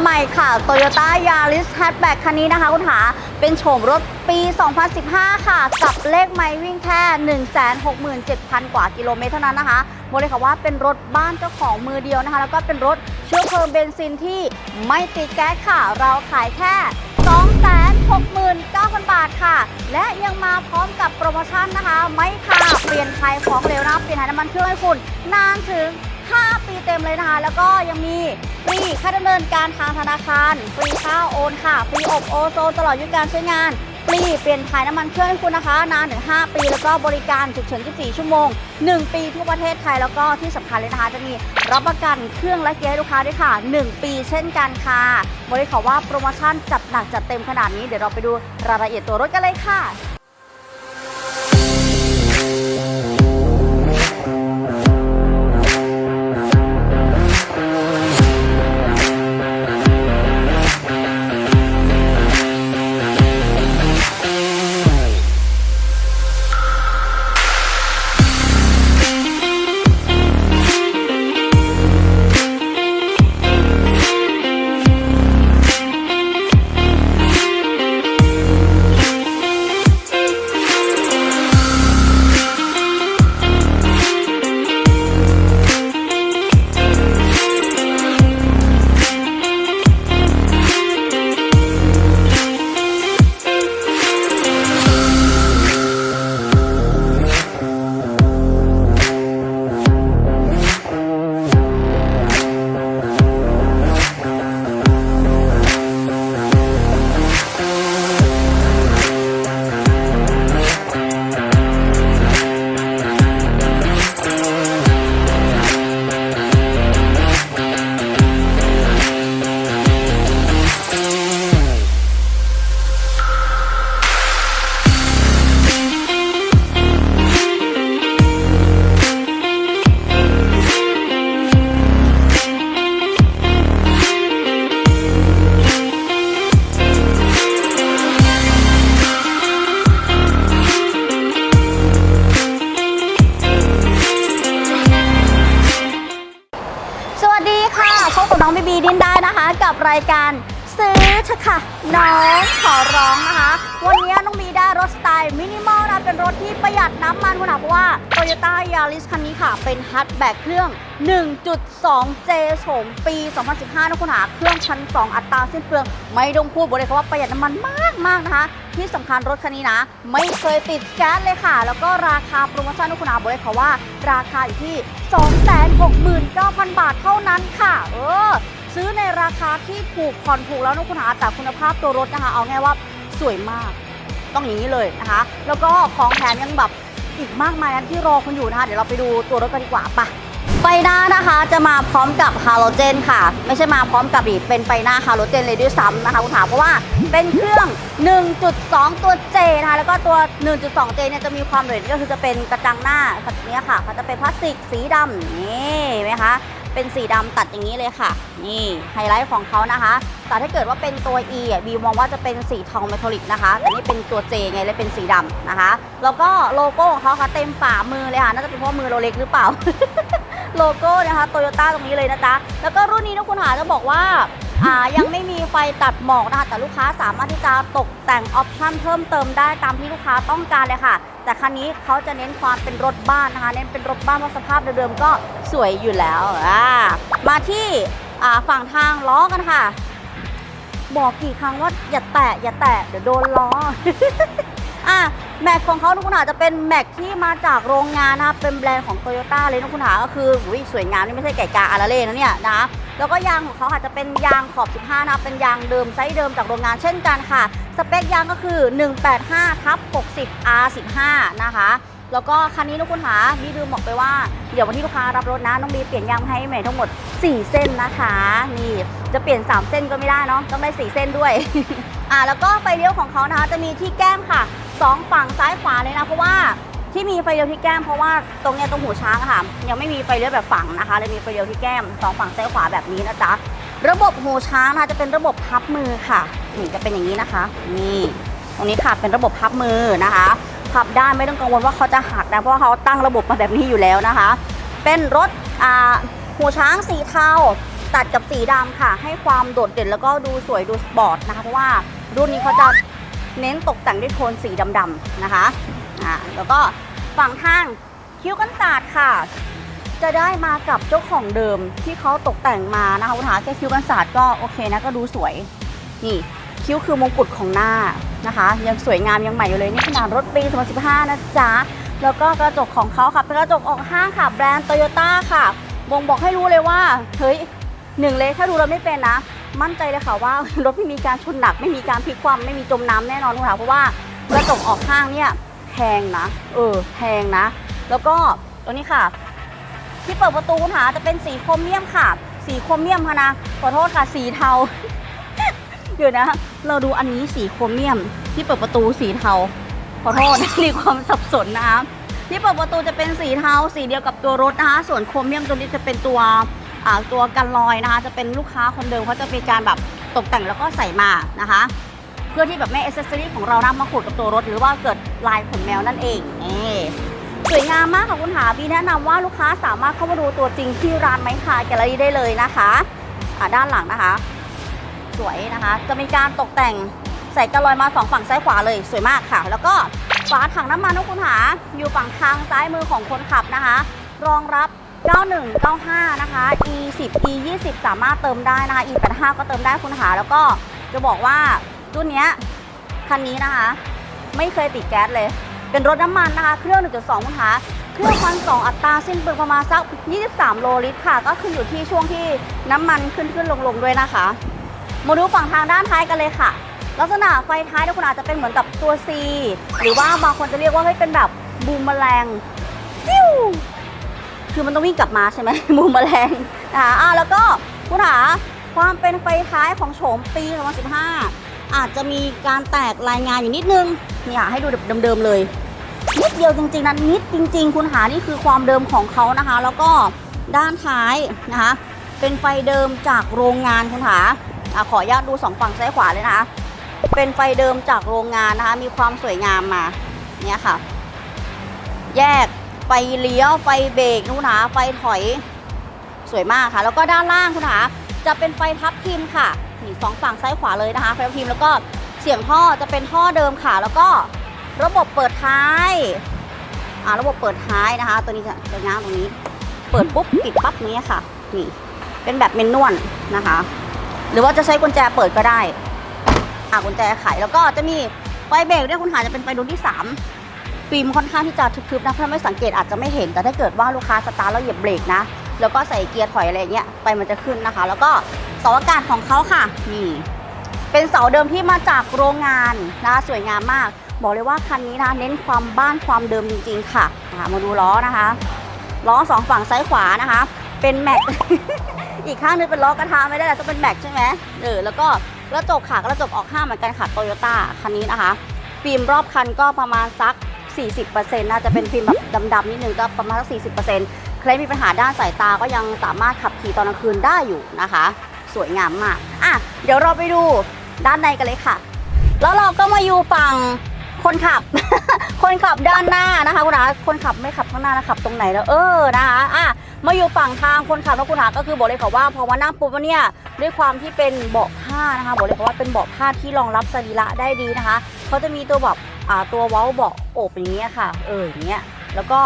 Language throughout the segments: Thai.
ใหม่ค่ะ Toyota Yaris Hatchback คันนี้นะคะคุณหาเป็นโฉมรถปี 2015 ค่ะ กับเลขไมล์วิ่งแค่ 167,000 กว่ากิโลเมตรเท่านั้นนะคะบอกเลยค่ะว่าเป็นรถบ้านเจ้าของมือเดียวนะคะ แล้วก็เป็นรถเชื้อเพลิงเบนซินที่ไม่ติดแก๊สค่ะ เราขายแค่ 269,000 บาทค่ะ และยังมาพร้อมกับโปรโมชั่นนะคะ ไม่ค่ะ เปลี่ยนไทยของเหลวนะเปลี่ยนไทยน้ำมันเครื่องให้คุณนานถึง 5 ปีเต็มเลยนะคะแล้วก็ยังมีฟรีค่าดำเนินการทางธนาคารฟรีค่าโอนค่ะฟรีอบโอโซนตลอดอายุการใช้งานฟรีเปลี่ยนถ่ายน้ำมันเครื่องให้คุณนะคะนานถึง 5 ปี แล้วก็บริการฉุกเฉิน 24 ชั่วโมง 1 ปีทั่วประเทศไทยแล้วก็ที่สำคัญเลยนะคะ จะมีรับประกันเครื่องและเกียร์ให้ลูกค้าด้วยค่ะ 1 ปีเช่นกันค่ะบริขอว่าโปรโมชั่นจัดหนักจัดเต็มขนาดนี้เดี๋ยวเราไปดูรายละเอียดตัวรถกันเลยค่ะ Toyota Yaris คันนี้ค่ะ เป็นฮัตแบกเครื่อง 1.2J โฉมปี 2015 นะคุณหา เครื่องพันสองอัตราสิ้นเปลือง ไม่ต้องพูดบอกเลยค่ะว่าประหยัดน้ำมันมากมาก ๆ นะคะ ที่สำคัญรถคันนี้นะ ไม่เคยติดแก๊สเลยค่ะ แล้วก็ราคาโปรโมชั่นนะคุณหาบอกเลยค่ะว่า ราคาอยู่ที่ 269,000 บาทเท่านั้นค่ะ เออ ซื้อในราคาที่ถูกผ่อนถูกแล้วนะคุณหาแต่คุณภาพตัวรถนะคะ เอาง่ายว่าสวยมาก ต้องอย่างนี้เลยนะคะ แล้วก็ของแถมยังแบบ อีกมากมายนะที่รอคุณอยู่นะคะ เดี๋ยวเราไปดูตัวรถกันดีกว่าปะไฟหน้านะคะจะมาพร้อมกับฮาโลเจนค่ะ ไม่ใช่มาพร้อมกับอีกเป็นไฟหน้าฮาโลเจนเลยด้วยซ้ำนะคะคุณถามเพราะว่าเป็นเครื่อง 1.2 ตัว J นะคะแล้วก็ตัว 1.2 J เนี่ยจะมีความเด่นก็คือจะเป็นกระจังหน้าแบบนี้ค่ะเขาจะเป็นพลาสติกสีดำนี่ไหมคะ เป็นสีดำตัดอย่างนี้เลยค่ะ นี่ไฮไลท์ของเขานะคะ แต่ถ้าเกิดว่าเป็นตัว E อะบีมองว่าจะเป็นสีทองเมทัลลิกนะคะ แต่นี่เป็นตัว J ไงเลยเป็นสีดำนะคะ แล้วก็โลโก้ของเขาค่ะเต็มฝ่ามือเลยค่ะ น่าจะเป็นเพราะมือเราเล็กหรือเปล่า โลโก้นะคะโตโยต้าตรงนี้เลยนะจ๊ะ แล้วก็รุ่นนี้นะคุณหาจะบอกว่า อ่ายังไม่มีไฟตัดหมอกนะคะแต่ลูกค้าสามารถที่จะตกแต่งออปชั่นเพิ่มเติมได้ตามที่ลูกค้าต้องการเลยค่ะ แต่คันนี้เขาจะเน้นความเป็นรถบ้านนะคะ เน้นเป็นรถบ้านเพราะสภาพเดิมๆก็สวยอยู่แล้วอ่ามาที่อ่าฝั่งทางล้อกันค่ะ บอกกี่ครั้งว่าอย่าแตะอย่าแตะเดี๋ยวโดนล้ออะแม็กของเขาทุกคนอาจจะเป็นแม็กที่มาจากโรงงานนะคะเป็นแบรนด์ของโตโยต้าเลยนะคุณหาก็คืออสวยงามนี่ไม่ใช่ไก่กาอาราเล่นะเนี่ยนะ แล้วก็ยางของเขาอาจจะเป็นยางขอบ 15 นะเป็นยางเดิมไซส์เดิมจากโรงงานเช่นกันค่ะ สเปคยางก็คือ 185ทับ60 R15 นะคะแล้วก็คันนี้นะคุณหาบีลืมบอกไปว่า เดี๋ยววันที่ลูกค้ารับรถนะน้องบีเปลี่ยนยางให้ใหม่ทั้งหมด 4 เส้นนะคะ นี่จะเปลี่ยน 3 เส้นก็ไม่ได้เนาะต้องได้ 4 เส้นด้วย อ่าแล้วก็ไฟเลี้ยวของเขานะคะจะมีที่แก้มค่ะสองฝั่งซ้ายขวาเลยนะเพราะว่า ที่มีไฟเลี้ยวที่แก้มเพราะว่าตรงเนี้ยตรงหูช้างอะค่ะ ยังไม่มีไฟเลี้ยวแบบฝั่งนะคะเลยมีไฟเลี้ยวที่แก้มสองฝั่งซ้ายขวาแบบนี้นะจ๊ะระบบหูช้างนะคะจะเป็นระบบพับมือค่ะนี่จะเป็นอย่างนี้นะคะ นี่ตรงนี้ค่ะเป็นระบบพับมือนะคะพับได้ไม่ต้องกังวลว่าเขาจะหักนะเพราะว่าเขาตั้งระบบมาแบบนี้อยู่แล้วนะคะ เป็นรถหูช้างสีเทาตัดกับสีดำค่ะ ให้ความโดดเด่นแล้วก็ดูสวยดูสปอร์ตนะคะเพราะว่ารุ่นนี้เขาจะเน้นตกแต่งด้วยโทนสีดำๆนะคะ อ่าแล้วก็ฝั่งข้างคิ้วกันศาสตร์ค่ะ จะได้มากับเจ้าของเดิมที่เขาตกแต่งมานะคะคุณหาแค่คิ้วกันศาสตร์ก็โอเคนะก็ดูสวย นี่คิ้วคือมงกุฎของหน้านะคะ ยังสวยงามยังใหม่อยู่เลย นี่ขนาดรถปี 2015 นะจ๊ะ แล้วก็กระจกของเขาค่ะ เป็นกระจกออกห้างค่ะ แบรนด์โตโยต้าค่ะบ่งบอกให้รู้เลยว่า เฮ้ยหนึ่งเลยถ้าดูเราไม่เป็นนะ มั่นใจเลยค่ะว่ารถไม่มีการชนหนัก ไม่มีการพลิกคว่ำไม่มีจมน้ำแน่นอนคุณค่ะเพราะว่ากระจกออกห้างเนี่ย แพงนะ เออ แพงนะ แล้วก็ตัวนี้ค่ะ ที่เปิดประตูคุณหาจะเป็นสีโครเมียมค่ะ สีโครเมียมค่ะนะ ขอโทษค่ะ สีเทา เดี๋ยวนะ เราดูอันนี้สีโครเมียม ที่เปิดประตูสีเทา ขอโทษมีความสับสนนะคะที่เปิดประตูจะเป็นสีเทา สีเดียวกับตัวรถนะคะ ส่วนโครเมียมตัวนี้จะเป็นตัวอ่าตัวกันลอยนะคะ จะเป็นลูกค้าคนเดิมเขาจะมีการแบบตกแต่งแล้วก็ใส่มานะคะ เพื่อที่แบบไม่เอเซอรี่ของเรานะมาขูดกับตัวรถ หรือว่าเกิดลายขนแมวนั่นเองนี่สวยงามมากค่ะคุณหาบีแนะนำว่าลูกค้าสามารถเข้ามาดูตัวจริงที่ร้านไม้คาแกลเลอรี่ได้เลยนะคะอ่าด้านหลังนะคะ สวยนะคะ จะมีการตกแต่งใส่กระลอยมาสองฝั่งซ้ายขวาเลยสวยมากค่ะ แล้วก็ฝาถังน้ำมันนะคุณหาอยู่ฝั่งทางซ้ายมือของคนขับนะคะ รองรับ 91 95 นะคะ e 10 e 20 สามารถเติมได้นะคะ e 85 ก็เติมได้คุณหา แล้วก็จะบอกว่า รุ่นนี้คันนี้นะคะ ไม่เคยติดแก๊สเลย เป็นรถน้ำมันนะคะ เครื่อง 1.2คุณหาเครื่องพันสองอัตราสิ้นเปลืองประมาณสัก 23 โลลิตรค่ะ ก็ขึ้นอยู่ที่ช่วงที่น้ำมันขึ้นขึ้นลงลงด้วยนะคะ มาดูฝั่งทางด้านท้ายกันเลยค่ะ ลักษณะไฟท้ายเนี่ยคุณอาจจะเป็นเหมือนกับตัว C หรือว่าบางคนจะเรียกว่าเฮ้ยเป็นแบบบูมแมลงจิ้วคือมันต้องวิ่งกลับมาใช่ไหมบูมแมลงนะคะอ่าแล้วก็คุณหาความเป็นไฟท้ายของโฉมปี 2015 อาจจะมีการแตกรายงานอยู่นิดนึงเนี่ยให้ดูเดิมๆเลยนิดเดียวจริงๆนะนิดจริง ๆ คุณหานี่คือความเดิมของเขานะคะ แล้วก็ด้านท้ายนะคะ เป็นไฟเดิมจากโรงงานคุณหาอขออนุญาตดูสองฝั่งซ้ายขวาเลยนะคะเป็นไฟเดิมจากโรงงานนะคะ มีความสวยงามมาเนี่ยค่ะ แยกไฟเลี้ยวไฟเบรกนะคุณหาไฟถอยสวยมากค่ะ แล้วก็ด้านล่างคุณหาจะเป็นไฟทับทิมค่ะ นี่สองฝั่งซ้ายขวาเลยนะคะไฟทับทิมแล้วก็เสียงท่อจะเป็นท่อเดิมค่ะ แล้วก็ระบบเปิดท้ายอ่าระบบเปิดท้ายนะคะ ตัวนี้จะจะง้างตรงนี้ เปิดปุ๊บปิดปั๊บนี้ค่ะนี่เป็นแบบเมนนวลนะคะ หรือว่าจะใช้กุญแจเปิดก็ได้อ่ากุญแจไขแล้วก็จะมีไฟเบรกด้วยคุณหาจะเป็นไฟดวงที่ 3 ฟิล์มค่อนข้างที่จะทึบๆนะถ้าไม่สังเกตอาจจะไม่เห็นแต่ถ้าเกิดว่าลูกค้าสตาร์ทแล้วเหยียบเบรกนะ แล้วก็ใส่เกียร์ถอยอะไรเงี้ยไฟมันจะขึ้นนะคะ แล้วก็เสาอากาศของเขาค่ะนี่เป็นเสาเดิมที่มาจากโรงงานนะคะสวยงามมาก บอกเลยว่าคันนี้นะเน้นความบ้านความเดิมจริง ๆ ค่ะนะคะมาดูล้อนะคะล้อสองฝั่งซ้ายขวานะคะ เป็นแม็กอีกข้างนึงเป็นล้อกระทะไม่ได้แต่ต้องเป็นแม็กใช่ไหมเออแล้วก็กระจกขากระจกออกข้างเหมือนกันค่ะโตโยต้าคันนี้นะคะฟิล์มรอบคันก็ประมาณสัก 40%น่าจะเป็นฟิล์มแบบดำๆนิดนึงก็ประมาณสัก 40% ใครมีปัญหาด้านสายตาก็ยังสามารถขับขี่ตอนกลางคืนได้อยู่นะคะ สวยงามมากอะเดี๋ยวเราไปดูด้านในกันเลยค่ะ แล้วเราก็มาอยู่ฝั่งคนขับ คนขับด้านหน้านะคะคุณอาคนขับไม่ขับข้างหน้านะขับตรงไหนแล้วเออนะคะอะมาอยู่ฝั่งทางคนขับแล้วคุณอาก็คือบอกเลยค่ะว่าพอมานั่งปุ๊บเนี่ยด้วยความที่เป็นเบาะผ้านะคะบอกเลยค่ะว่าเป็นเบาะผ้าที่รองรับสรีระได้ดีนะคะเขาจะมีตัวแบบอ่าตัวเว้าเบาะโอบอย่างเงี้ยค่ะ เอออย่างเงี้ยแล้วก็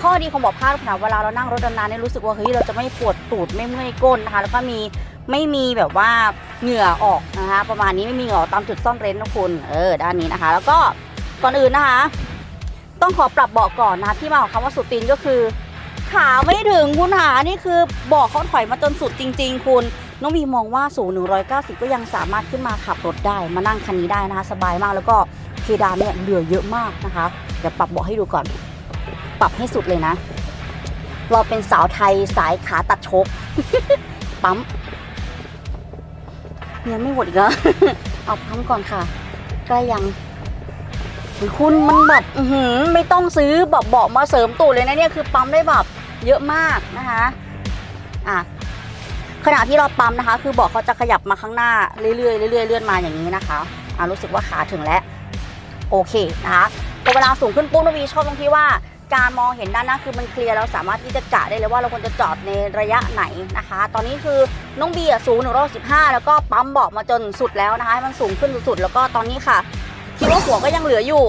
ข้อดีของเบาะผ้าคุณอเวลาเรานั่งรถนานๆเนี่ยรู้สึกว่าเฮ้ยเราจะไม่ปวดตูดไม่เมื่อยก้นนะคะ แล้วก็มีไม่มีแบบว่าเหงื่อออกนะคะ ประมาณนี้ไม่มีเหงื่อตามจุดซ่อนเร้นนะคุณเออด้านนี้นะคะ แล้วก็ก่อนอื่นนะคะ ต้องขอปรับเบาะก่อนนะคะที่มาของคำว่าสุดตีนก็คือ ขาไม่ถึงคุณหานี่คือเบาะเขาถอยมาจนสุดจริง ๆ คุณน้องมีมองว่าสูง 190 ก็ยังสามารถขึ้นมาขับรถได้ มานั่งคันนี้ได้นะคะ สบายมากแล้วก็เพดานเนี่ยเหลือเยอะมากนะคะ เดี๋ยวปรับเบาะให้ดูก่อน ปรับให้สุดเลยนะ เราเป็นสาวไทยสายขาตัดชก ปั๊มยังไม่หมดอีกเหรอเอาพัมก่อนค่ะ ใกล้ยังคุณมันแบบไม่ต้องซื้อแบบเบาะมาเสริมตูดเลยนะเนี่ยคือปั๊มได้แบบเยอะมากนะคะอะขณะที่เราปั๊มนะคะ คือเบาะเขาจะขยับมาข้างหน้าเรื่อยๆเรื่อยๆเลื่อนมาอย่างนี้นะคะอะรู้สึกว่าขาถึงแล้ว โอเคนะคะพอเวลาสูงขึ้นปุ๊บนวีชอบตรงที่ว่า การมองเห็นด้านหน้าคือมันเคลียร์เราสามารถที่จะกะได้เลยว่าเราควรจะจอดในระยะไหนนะคะ ตอนนี้คือน้องบีอะสูง115แล้วก็ปั๊มเบาะมาจนสุดแล้วนะคะให้มันสูงขึ้นสุดๆแล้วก็ตอนนี้ค่ะคิดว่าหัวก็ยังเหลืออยู่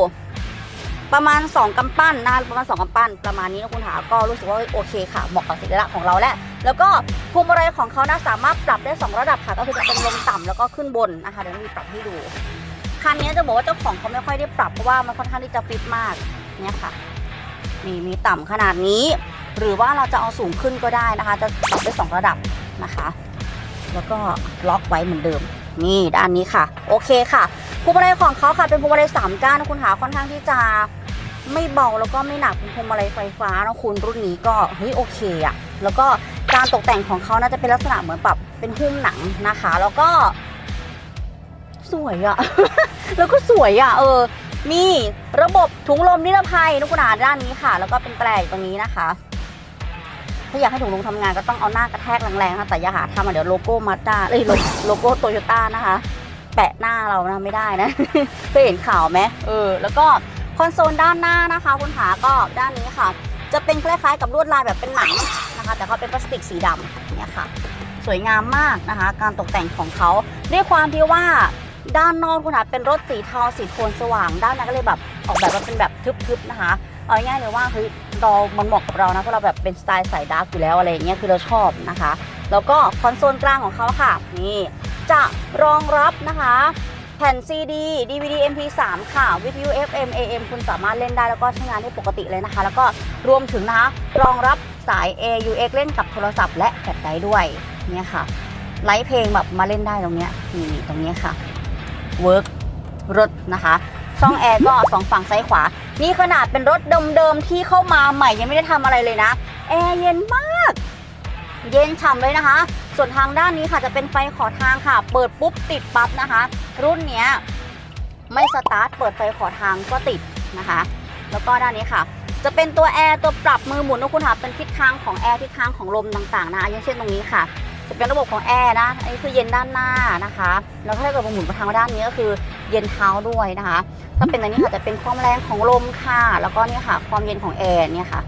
ประมาณ 2กำปั้นนะประมาณ 2กำปั้น ประมาณนี้นะคุณหาก็รู้สึกว่าโอเคค่ะเหมาะกับสินลักษณ์ของเราแล้วแล้วก็พวงมาลัยของเขานะสามารถปรับได้ 2 ระดับค่ะ ก็คือจะเป็นลงต่ำแล้วก็ขึ้นบนนะคะเดี๋ยวมีปรับให้ดูคันนี้จะบอกว่าเจ้าของเขาไม่ค่อยได้ปรับเพราะว่ามันค่อนข้างที่จะฟิตมากเนี่ยค่ะ นี่มีต่ำขนาดนี้ หรือว่าเราจะเอาสูงขึ้นก็ได้นะคะ จะปรับได้2ระดับนะคะ แล้วก็ล็อกไว้เหมือนเดิม นี่ด้านนี้ค่ะ โอเคค่ะพวงมาลัยของเขาค่ะเป็นพวงมาลัยสามก้านคุณหาค่อนข้างที่จะไม่เบาแล้วก็ไม่หนักเป็นพวงมาลัยไฟฟ้านะคุณรุ่นนี้ก็เฮ้ยโอเคอะแล้วก็การตกแต่งของเขาน่าจะเป็นลักษณะเหมือนแบบเป็นหุ้มหนังนะคะ แล้วก็ สวยอะ แล้วก็สวยอะเออ มีระบบถุงลมนิรภัยนุกุณาด้านนี้ค่ะ แล้วก็เป็นแตรอยู่ตรงนี้นะคะ ถ้าอยากให้ถุงลมทำงานก็ต้องเอาหน้ากระแทกแรงๆค่ะแต่อย่าหาทำอะเดี๋ยวโลโก้มาด้าเอ้ยโลโลโก้โตโยต้านะคะ แปะหน้าเรานะไม่ได้นะเคยเห็นข่าวไหมเออ แล้วก็คอนโซลด้านหน้านะคะ คุณหาก็ด้านนี้ค่ะ จะเป็นคล้ายๆกับลวดลายแบบเป็นหนังนะคะ แต่เขาเป็นพลาสติกสีดำเนี่ยค่ะ สวยงามมากนะคะ การตกแต่งของเขาด้วยความที่ว่า ด้านนอกคุณหาเป็นรถสีเทาสีโทนสว่าง ด้านในก็เลยแบบออกแบบมาเป็นแบบทึบๆนะคะเอาง่ายๆเลยว่าเฮ้ยเรามันเหมาะกับเรานะเพราะเราแบบเป็นสไตล์สายดาร์กอยู่แล้วอะไรเงี้ยคือเราชอบนะคะ แล้วก็คอนโซลกลางของเขาค่ะนี่จะรองรับนะคะแผ่น CD DVD MP3 ค่ะ วิทยุ FM AM คุณสามารถเล่นได้แล้วก็ใช้งานได้ปกติเลยนะคะ แล้วก็รวมถึงนะคะรองรับสาย AUX เล่นกับโทรศัพท์และแฟลชไดร์ด้วยเนี่ยค่ะไลฟ์เพลงแบบมาเล่นได้ตรงเนี้ยนี่ตรงเนี้ยค่ะ เวิร์กรถนะคะ ช่องแอร์ก็สองฝั่งซ้ายขวา นี่ขนาดเป็นรถเดิมๆที่เข้ามาใหม่ยังไม่ได้ทำอะไรเลยนะ แอร์เย็นมาก เย็นฉ่ำเลยนะคะ ส่วนทางด้านนี้ค่ะจะเป็นไฟขอทางค่ะ เปิดปุ๊บติดปั๊บนะคะ รุ่นเนี้ยไม่สตาร์ทเปิดไฟขอทางก็ติดนะคะ แล้วก็ด้านนี้ค่ะ จะเป็นตัวแอร์ตัวปรับมือหมุนนะคุณค่ะเป็นทิศทางของแอร์ทิศทางของลมต่างๆนะคะอย่างเช่นตรงนี้ค่ะ จะเป็นระบบของแอร์นะ อันนี้คือเย็นด้านหน้านะคะ แล้วถ้าเกิดหมุนไปทางด้านนี้ก็คือเย็นเท้าด้วยนะคะ ถ้าเป็นอันนี้ค่ะจะเป็นความแรงของลมค่ะ แล้วก็นี่ค่ะ ความเย็นของแอร์เนี่ยค่ะ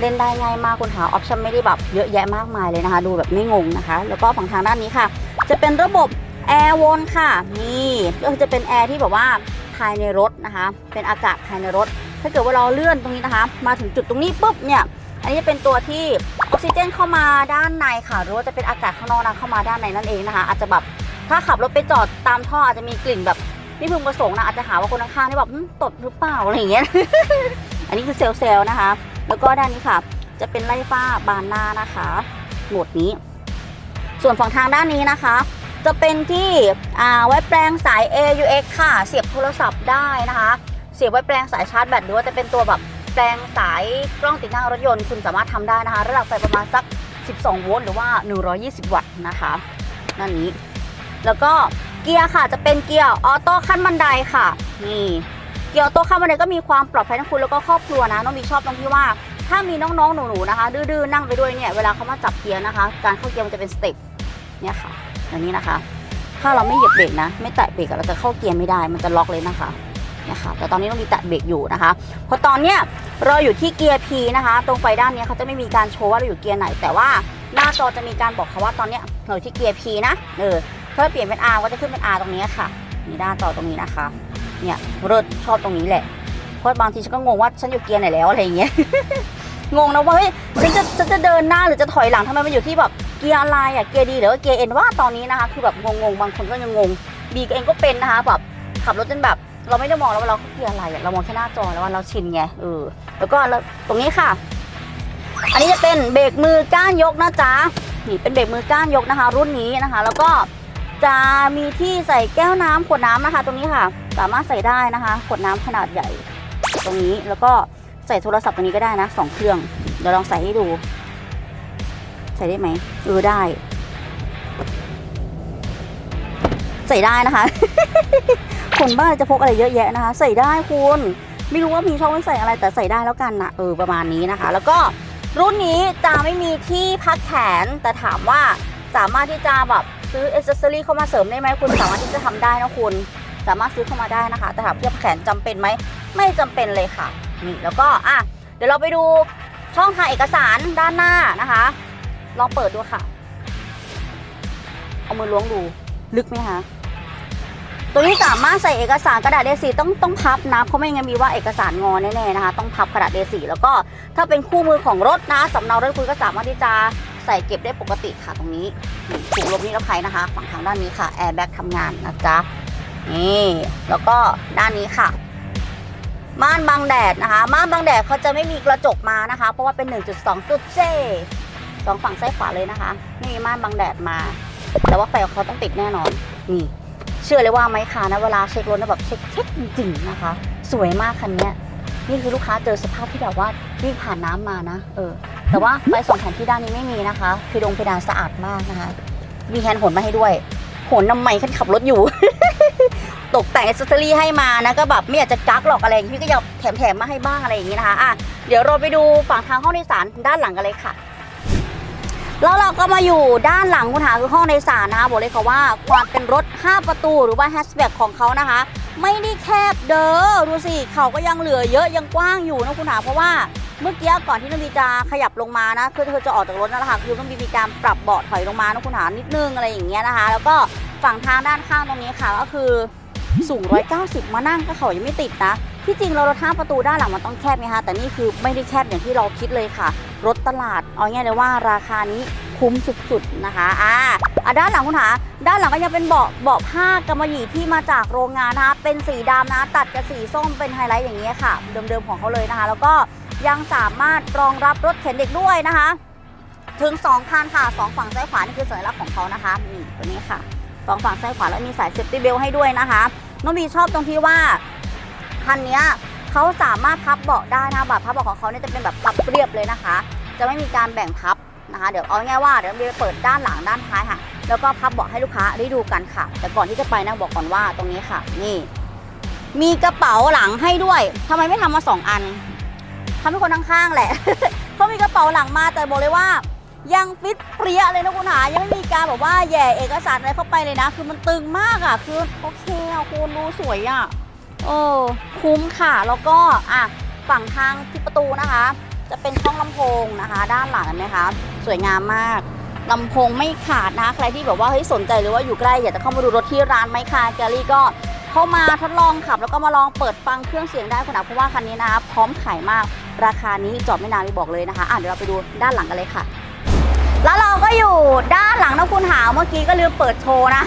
เล่นได้ง่ายมากคุณหาออปชั่นไม่ได้แบบเยอะแยะมากมายเลยนะคะ ดูแบบไม่งงนะคะ แล้วก็ฝั่งทางด้านนี้ค่ะ จะเป็นระบบแอร์วนค่ะ นี่ก็คือจะเป็นแอร์ที่แบบว่าภายในรถนะคะ เป็นอากาศภายในรถ ถ้าเกิดว่าเราเลื่อนตรงนี้นะคะ มาถึงจุดตรงนี้ปุ๊บเนี่ย อันนี้จะเป็นตัวที่ ออกซิเจนเข้ามาด้านในค่ะ หรือว่าจะเป็นอากาศข้างนอกนะเข้ามาด้านในนั่นเองนะคะ อาจจะแบบถ้าขับรถไปจอดตามท่ออาจจะมีกลิ่นแบบไม่พึงประสงค์นะอาจจะหาว่าคนข้างๆนี่แบบตดหรือเปล่าอะไรอย่างเงี้ย อันนี้คือเซลล์เซลล์นะคะ แล้วก็ด้านนี้ค่ะ จะเป็นไล่ฟ้าบานหน้านะคะโหมดนี้ ส่วนฝั่งทางด้านนี้นะคะ จะเป็นที่อ่าไว้แปลงสาย AUX ค่ะ เสียบโทรศัพท์ได้นะคะ เสียบไว้แปลงสายชาร์จแบตหรือว่าจะเป็นตัวแบบ แปลงสายกล้องติดหน้ารถยนต์คุณสามารถทำได้นะคะ ระดับไฟประมาณสัก 12 โวลต์หรือว่า 120 วัตต์นะคะนั่นนี้ แล้วก็เกียร์ค่ะจะเป็นเกียร์ออโต้ขั้นบันไดค่ะนี่เกียร์ออโต้ขั้นบันไดก็มีความปลอดภัยทั้งคุณแล้วก็ครอบครัวนะน้องมีชอบตรงที่ว่าถ้ามีน้องๆ หนูๆ นะคะ ดื้อๆ นั่งไปด้วยเนี่ย เวลาเขามาจับเกียร์นะคะ การเข้าเกียร์มันจะเป็นสเต็ป เนี่ยค่ะอย่างนี้นะคะ ถ้าเราไม่เหยียบเบรกนะ ไม่แตะเบรกเราจะเข้าเกียร์ไม่ได้ มันจะล็อกเลยนะคะ นี่ยค่ะแต่ตอนนี้ต้องมีแตะเบรกอยู่นะคะเพราะตอนเนี้ยเราอยู่ที่เกียร์ P นะคะ ตรงไฟด้านนี้เขาจะไม่มีการโชว์ว่าเราอยู่เกียร์ไหน แต่ว่าหน้าจอจะมีการบอกเขาว่าตอนเนี้ยเราอยู่ที่เกียร์ P นะเออถ้าเปลี่ยนเป็น R ก็จะขึ้นเป็น R ตรงนี้ค่ะ มีหน้าจอตรงนี้นะคะ เนี่ยเลิศชอบตรงนี้แหละเพราะบางทีฉันก็งงว่าฉันอยู่เกียร์ไหนแล้วอะไรอย่างเงี้ยงงนะว่าเฮ้ยฉันจะฉันจะเดินหน้าหรือจะถอยหลังทำไมมันอยู่ที่แบบเกียร์อะไรอะเกียร์ดีหรือว่าเกียร์เอ็นว่าตอนนี้นะคะ คือแบบงงๆบางคนก็ยังงงบีก็เองก็เป็นนะคะแบบขับรถจนแบบ เราไม่ได้มองแล้วว่าเราเข้าเกียร์อะไรอะเรามองแค่หน้าจอแล้วว่าเราชินไงเออแล้วก็แล้วตรงนี้ค่ะ อันนี้จะเป็นเบรกมือก้านยกนะจ๊ะนี่เป็นเบรกมือก้านยกนะคะ รุ่นนี้นะคะ แล้วก็จะมีที่ใส่แก้วน้ำขวดน้ำนะคะ ตรงนี้ค่ะ สามารถใส่ได้นะคะขวดน้ำขนาดใหญ่ ตรงนี้แล้วก็ใส่โทรศัพท์ตรงนี้ก็ได้นะสองเครื่องเดี๋ยวลองใส่ให้ดู ใส่ได้ไหมเออได้ ใส่ได้นะคะ คนบ้าจะพกอะไรเยอะแยะนะคะ ใส่ได้คุณ ไม่รู้ว่ามีช่องไว้ใส่อะไรแต่ใส่ได้แล้วกันนะเออประมาณนี้นะคะ แล้วก็รุ่นนี้จะไม่มีที่พักแขน แต่ถามว่าสามารถที่จะแบบซื้ออ c เซอรี่เข้ามาเสริมได้ไหมคุณสามารถที่จะทำได้นะคุณ สามารถซื้อเข้ามาได้นะคะ แต่ถามเทียบแขนจำเป็นไหมไม่จำเป็นเลยค่ะนี่แล้วก็อะเดี๋ยวเราไปดูช่องทางเอกสารด้านหน้านะคะ ลองเปิดดูค่ะ เอามือล้วงดูลึกไหมคะ ตัวนี้สามารถใส่เอกสารกระดาษ A4 ต้องต้องพับนะเพราะไม่งั้นมีว่าเอกสารงอแน่ๆนะคะ ต้องพับกระดาษ A4 แล้วก็ถ้าเป็นคู่มือของรถนะสำเนารถคุณก็สามารถที่จะใส่เก็บได้ปกติค่ะตรงนี้ถุงลมนิรภัยนะคะ ฝั่งทางด้านนี้ค่ะแอร์แบ็กทำงานนะจ๊ะนี่แล้วก็ด้านนี้ค่ะม่านบังแดดนะคะม่านบังแดดเขาจะไม่มีกระจกมานะคะ เพราะว่าเป็น 1.2จุดเจสองฝั่งซ้ายขวาเลยนะคะไม่มีม่านบังแดดมา แต่ว่าไฟของเขาต้องติดแน่นอนนี่ เชื่อเลยว่าไม้คานะเวลาเช็ครถนะแบบเช็คเช็คจริงๆนะคะ สวยมากคันนี้นี่คือลูกค้าเจอสภาพที่แบบว่าวิ่งผ่านน้ำมานะ เออ แต่ว่าไฟสองแผ่นที่ด้านนี้ไม่มีนะคะ คือดงเพดานสะอาดมากนะคะ มีแฮนด์โหนมาให้ด้วยโหนนำไมคันขับรถอยู่ ตกแต่งอ c เซสซอรี่ให้มานะก็แบบไม่อยากจะกักหรอกอะไรอย่างนี้ก็อยากแถมๆมาให้บ้างอะไรอย่างนี้นะคะอะเดี๋ยวเราไปดูฝั่งทางห้องโดยสารด้านหลังกันเลยค่ะ แล้วเราก็มาอยู่ด้านหลังคุณหาคือห้องโดยสารนะคะบอกเลยค่ะว่าความเป็นรถ 5 ประตูหรือว่าแฮชแบ็กของเขานะคะ ไม่ได้แคบเด้อดูสิเขาก็ยังเหลือเยอะยังกว้างอยู่นะคุณหาเพราะว่าเมื่อกี้ก่อนที่น้องบีจะขยับลงมานะคือเธอจะออกจากรถนั่นแหละค่ะคือน้องบีมีการปรับเบาะถอยลงมานะคุณหานิดนึงอะไรอย่างเงี้ยนะคะ แล้วก็ฝั่งทางด้านข้างตรงนี้ค่ะก็คือสูง 190 มานั่งก็เขายังไม่ติดนะ ที่จริงเรารถห้าประตูด้านหลังมันต้องแคบไหมคะแต่นี่คือไม่ได้แคบอย่างที่เราคิดเลยค่ะ รถตลาด เอาง่ายเลยว่าราคานี้คุ้มสุดๆนะคะอ่าอะด้านหลังคุณหา ด้านหลังก็ยังเป็นเบาะเบาะผ้ากำมะหยี่ที่มาจากโรงงานนะคะ เป็นสีดำนะ ตัดกับสีส้มเป็นไฮไลท์อย่างนี้ยค่ะ เดิมๆของเขาเลยนะคะ แล้วก็ยังสามารถรองรับรถเข็นเด็กด้วยนะคะ ถึง 2 คันค่ะสองฝั่งซ้ายขวานี่คือสัญลักษณ์ของเขานะคะนี่ตัวนี้ค่ะสองฝั่งซ้ายขวาแล้วมีสายเซฟตี้เบลให้ด้วยนะคะ น้องบีชอบตรงที่ว่าคันเนี้ย เขาสามารถพับเบาะได้นะแบบพับเบาะของเขาเนี่ยจะเป็นแบบพับเรียบเลยนะคะ จะไม่มีการแบ่งพับนะคะ เดี๋ยวเอาง่ายว่าเดี๋ยวเราเปิดด้านหลังด้านท้ายค่ะ แล้วก็พับเบาะให้ลูกค้าได้ดูกันค่ะ แต่ก่อนที่จะไปนะบอกก่อนว่าตรงนี้ค่ะ นี่ มีกระเป๋าหลังให้ด้วยทำไมไม่ทำมาสองอันทำให้คนข้างๆแหละเขามีกระเป๋าหลังมาแต่บอกเลยว่ายังฟิตเปรี้ยเลยนะคุณหายังไม่มีการแบบว่าแย่เอกสารอะไรเข้าไปเลยนะ คือมันตึงมากอะ คือโอเคอะคุณดูสวยอะ เออคุ้มค่ะ แล้วก็อะฝั่งทางที่ประตูนะคะ จะเป็นช่องลำโพงนะคะ ด้านหลังเห็นไหมคะสวยงามมากลำโพงไม่ขาดนะคะใครที่แบบว่าเฮ้ยสนใจหรือว่าอยู่ใกล้อยากจะเข้ามาดูรถที่ร้านไมค์คาแกลลี่ก็เข้ามาทดลองขับ แล้วก็มาลองเปิดฟังเครื่องเสียงได้คุณอาเพราะว่าคันนี้นะคะพร้อมขายมากราคานี้จอดไม่นานมีบอกเลยนะคะอะเดี๋ยวเราไปดูด้านหลังกันเลยค่ะ แล้วเราก็อยู่ด้านหลังนะคุณหาวเมื่อกี้ก็ลืมเปิดโชว์นะ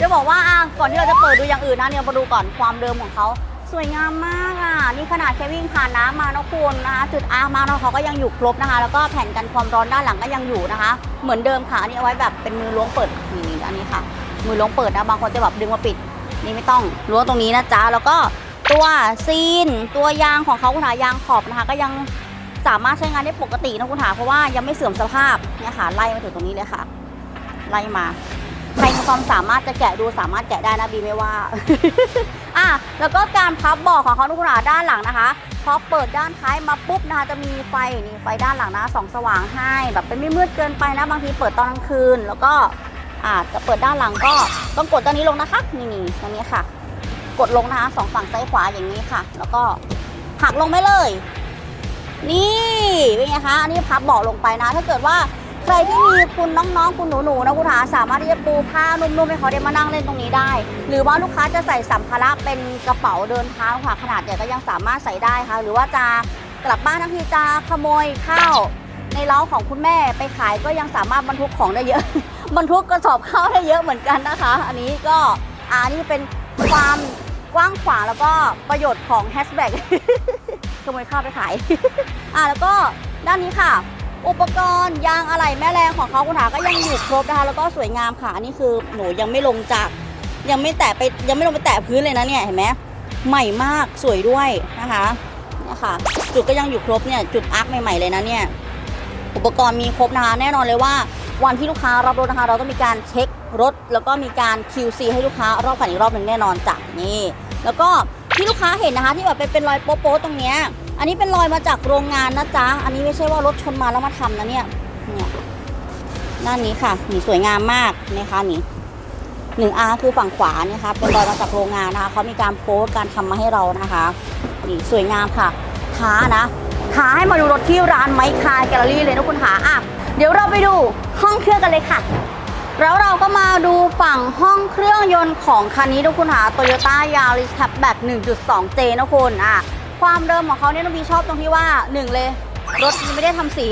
จะบอกว่าอะก่อนที่เราจะเปิดดูอย่างอื่นนะเนี่ยมาดูก่อนความเดิมของเขาสวยงามมากอะนี่ขนาดแค่วิ่งผ่านน้ำมานะคุณนะคะจุดอาร์มาเนาะเขาก็ยังอยู่ครบนะคะ แล้วก็แผ่นกันความร้อนด้านหลังก็ยังอยู่นะคะ เหมือนเดิมค่ะอันนี้เอาไว้แบบเป็นมือล้วงเปิดนี่นี่อันนี้ค่ะ มือล้วงเปิดนะบางคนจะแบบดึงมาปิด นี่ไม่ต้องล้วงตรงนี้นะจ๊ะแล้วก็ตัวซีนตัวยางของเขาคุณหายางขอบนะคะ ก็ยัง สามารถใช้งานได้ปกตินะคุณหาเพราะว่ายังไม่เสื่อมสภาพเนี่ยค่ะไล่มาถึงตรงนี้เลยค่ะ ไล่มาใครมีความสามารถจะแกะดูสามารถแกะได้นะบีไม่ว่าอะแล้วก็การพับเบาะของเขาทุกคนอะด้านหลังนะคะพอเปิดด้านท้ายมาปุ๊บนะคะจะมีไฟนี่ไฟด้านหลังนะสองสว่างให้แบบเป็นไม่มืดเกินไปนะบางทีเปิดตอนกลางคืน แล้วก็อ่าจะเปิดด้านหลังก็ต้องกดตัวนี้ลงนะคะนี่นี่ตรงนี้ค่ะ กดลงนะคะสองฝั่งซ้ายขวาอย่างนี้ค่ะ แล้วก็หักลงไปเลย นี่เป็นไงคะอันนี้พับเบาะลงไปนะ ถ้าเกิดว่าใครที่มีคุณน้องๆ คุณหนูๆนะคุณหาสามารถที่จะปูผ้านุ่มๆให้เขาได้มานั่งเล่นตรงนี้ได้ หรือว่าลูกค้าจะใส่สัมภาระเป็นกระเป๋าเดินเท้าค่ะขนาดใหญ่ก็ยังสามารถใส่ได้ค่ะ หรือว่าจะกลับบ้านทั้งทีจะขโมยข้าวในเล้าของคุณแม่ไปขายก็ยังสามารถบรรทุกของได้เยอะ บรรทุกกระสอบข้าวได้เยอะเหมือนกันนะคะ อันนี้ก็อ่านี่เป็นความกว้างขวางแล้วก็ประโยชน์ของแฮชแบ็ก ขโมยข้าวไปขาย อ่าแล้วก็ด้านนี้ค่ะ อุปกรณ์ยางอะไหล่แม่แรงของเขาคุณหาก็ยังอยู่ครบนะคะ แล้วก็สวยงามค่ะอันนี้คือหนูยังไม่ลงจาก ยังไม่แตะไปยังไม่ลงไปแตะพื้นเลยนะเนี่ยเห็นไหมใหม่มากสวยด้วยนะคะเนี่ยค่ะ จุดก็ยังอยู่ครบเนี่ยจุดอาร์คใหม่ๆเลยนะเนี่ยอุปกรณ์มีครบนะคะแน่นอนเลยว่าวันที่ลูกค้ารับรถนะคะ เราต้องมีการเช็ครถ แล้วก็มีการ QC ให้ลูกค้ารอบคันอีกรอบหนึ่งแน่นอนจ้ะนี่แล้วก็ ที่ลูกค้าเห็นนะคะที่แบบเป็นเป็นรอยโป๊ะๆตรงเนี้ยอันนี้เป็นรอยมาจากโรงงานนะจ๊ะอันนี้ไม่ใช่ว่ารถชนมาแล้วมาทำนะเนี่ยเนี่ยด้านนี้ค่ะนี่สวยงามมากนะคะนี่หนึ่งอาคือฝั่งขวาเนี่ยค่ะเป็นรอยมาจากโรงงานนะคะเขามีการโพสต์การทำมาให้เรานะคะนี่สวยงามค่ะท้านะท้าให้มาดูรถที่ร้านไมค์คาร์แกลเลอรี่เลยนะคุณขาอะเดี๋ยวเราไปดูห้องเครื่องกันเลยค่ะ แล้วเราก็มาดูฝั่งห้องเครื่องยนต์ของคันนี้ทุกคุณหา Toyota Yaris Hatchback 1.2J นะคุณอะความเดิมของเขาเนี่ยน้องบีชอบตรงที่ว่าหนึ่งเลย รถยังไม่ได้ทำสี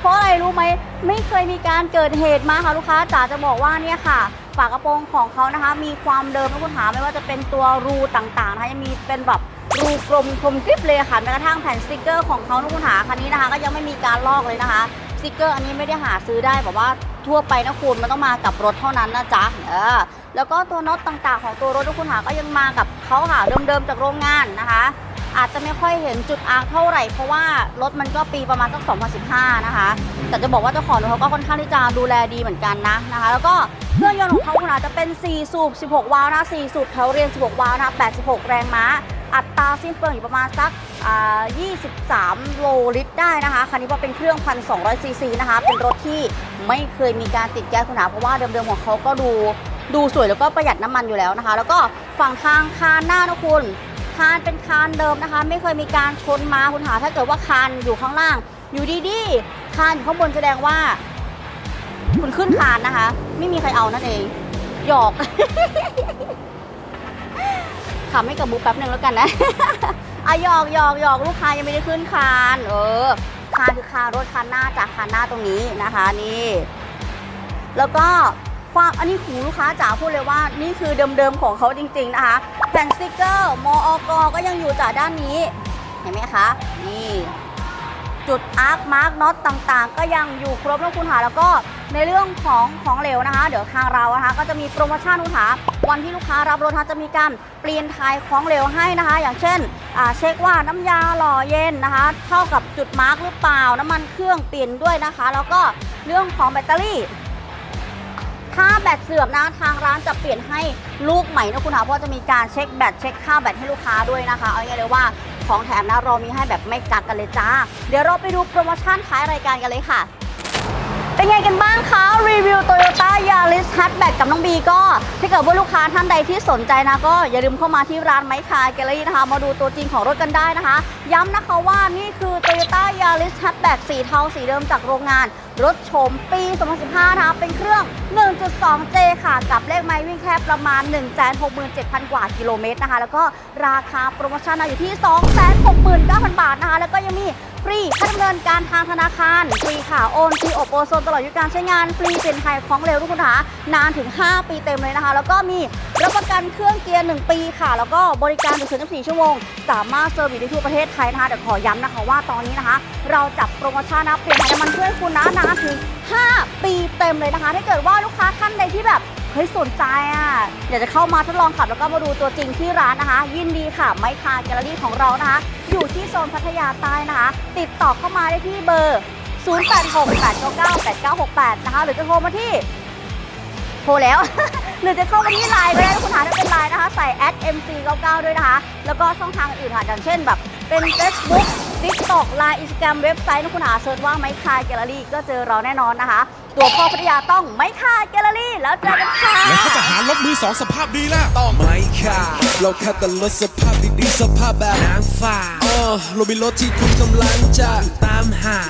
เพราะอะไรรู้ไหม ไม่เคยมีการเกิดเหตุมาค่ะลูกค้าจ๋าจะบอกว่าเนี่ยค่ะฝากระโปรงของเขานะคะ มีความเดิมนะคุณหาไม่ว่าจะเป็นตัวรูต่างๆนะคะยังมีเป็นแบบรูกลมคมกริบเลยค่ะแม้กระทั่งแผ่นสติกเกอร์ของเขานะคุณหาคันนี้นะคะ ก็ยังไม่มีการลอกเลยนะคะ สติกเกอร์อันนี้ไม่ได้หาซื้อได้แบบว่าทั่วไปนะคุณมันต้องมากับรถเท่านั้นนะจ๊ะเออแล้วก็ตัวน็อตต่างๆ ของตัวรถทุกคุณหาก็ยังมากับเขาค่ะเดิมๆจากโรงงานนะคะ อาจจะไม่ค่อยเห็นจุดอาร์เท่าไหร่ เพราะว่ารถมันก็ปีประมาณสัก 2015 นะคะ แต่จะบอกว่าเจ้าของรถเขาก็ค่อนข้างที่จะดูแลดีเหมือนกันนะนะคะ แล้วก็เครื่องยนต์ของเขาคุณอาจจะเป็น 4 สูบ 16 วาล์วนะ 4 สูบแถวเรียน 16 วาล์วนะ 86 แรงม้า อัตราสิ้นเปลืองอยู่ประมาณสัก 23 โลลิตรได้นะคะ คันนี้ว่าเป็นเครื่อง 1,200 ซีซีนะคะ เป็นรถที่ไม่เคยมีการติดแก๊สคุณหาเพราะว่าเดิมๆของเขาก็ดูดูสวยแล้วก็ประหยัดน้ำมันอยู่แล้วนะคะ แล้วก็ฝั่งทางคานหน้านะคุณคานเป็นคานเดิมนะคะ ไม่เคยมีการชนมาคุณหาถ้าเกิดว่าคานอยู่ข้างล่าง อยู่ดีๆคานอยู่ข้างบนแสดงว่า คุณขึ้นคานนะคะ ไม่มีใครเอานั่นเองหยอก ขำให้กับบุ๊กแป๊บหนึ่งแล้วกันนะอะหยอกหยอกหยอกลูกค้ายังไม่ได้ขึ้นคานเออคานคือคานรถคันหน้าจากคานหน้าตรงนี้นะคะนี่ แล้วก็ความอันนี้หูลูกค้าจ๋าพูดเลยว่านี่คือเดิมๆของเขาจริง ๆนะคะแผ่นสติกเกอร์มอกก็ยังอยู่จากด้านนี้ เห็นไหมคะ นี่ จุดอาร์คมาร์กน็อตต่างๆ ก็ยังอยู่ครบนะคุณหาแล้วก็ ในเรื่องของของเหลวนะคะ เดี๋ยวทางเรานะคะก็จะมีโปรโมชั่นคุณหาวันที่ลูกค้ารับรถนะคะจะมีการเปลี่ยนทายของเหลวให้นะคะ อย่างเช่นเช็คว่าน้ำยาหล่อเย็นนะคะ เท่ากับจุดมาร์กหรือเปล่าน้ำมันเครื่องเปลี่ยนด้วยนะคะ แล้วก็เรื่องของแบตเตอรี่ถ้าแบตเสื่อมนะทางร้านจะเปลี่ยนให้ลูกใหม่นะคุณหาเพราะจะมีการเช็คแบตเช็คค่าแบตให้ลูกค้าด้วยนะคะ เอาง่ายเลยว่าของแถมนะเรามีให้แบบไม่กักกันเลยจ้า เดี๋ยวเราไปดูโปรโมชั่นท้ายรายการกันเลยค่ะ เป็นไงกันบ้างคะ รีวิว Toyota Yaris Hatchback กับน้องบีก็ถ้าเกิดว่าลูกค้าท่านใดที่สนใจนะก็อย่าลืมเข้ามาที่ร้านไมค์คาร์แกลเลอรี่นะคะ มาดูตัวจริงของรถกันได้นะคะ ย้ำนะคะว่านี่คือ Toyota Yaris Hatchback สีเทาสีเดิมจากโรงงาน รถโฉมปี 2015 นะคะ เป็นเครื่อง 1.2J ค่ะ กับเลขไม้วิ่งแค่ประมาณ 167,000 กว่ากิโลเมตรนะคะ แล้วก็ราคาโปรโมชั่นอยู่ที่ 269,000 บาทนะคะ แล้วก็ยังมี ฟรีค่าดำเนินการทางธนาคาร ฟรีค่ะ โอนฟรีอบโอโซนตลอดอายุการใช้งาน ฟรีเปลี่ยนไทยของเร็วทุกคนคะนานถึง 5 ปีเต็มเลยนะคะ แล้วก็มีรับประกันเครื่องเกียร์ 1 ปีค่ะ แล้วก็บริการถึง24ชั่วโมง สามารถเซอร์วิสได้ทั่วประเทศไทยนะคะเดี๋ยวขอย้ำนะคะว่าตอนนี้นะคะ เราจับโปรโมชั่นนะเปลี่ยนน้ำมันเครื่อคุณนะนานถึง 5 ปีเต็มเลยนะคะ ถ้าเกิดว่าลูกค้าท่านใดที่แบบ ฮ้ยสนใจอะอยากจะเข้ามาทดลองขับแล้วก็มาดูตัวจริงที่ร้านนะคะ ยินดีค่ะไมค์คาร์แกลเลอรี่ของเรานะคะ อยู่ที่โซนพัทยาใต้นะคะ ติดต่อเข้ามาได้ที่เบอร์ 0868998968 นะคะ หรือจะโทรมาที่โทรแล้ว หรือจะเข้ามาที่ไลน์ก็ได้คุณหาถ้เป็นไลน์นะคะ ใส่ @mc99 ด้วยนะคะ แล้วก็ช่องทางอื่นค่ะอย่างเช่นแบบเป็น Facebook TikTok Line Instagram เว็บไซต์นะคุณหาเซิร์ชว่าไมค์คาร์แกลเลอรี่ก็เจอเราแน่นอนนะคะ ตัวพ่อพัทยาต้องไมค์คาร์แกลเลอรี่แล้วเจอกันค่ะ แล้วถ้าจะหารถมือสองสภาพดีล่ะ ต้องไม่ค่ะเราแค่แต่รถสภาพดีๆสภาพแบบนางฟ้าเออเรามีรถที่คุณกำลังจะตามหา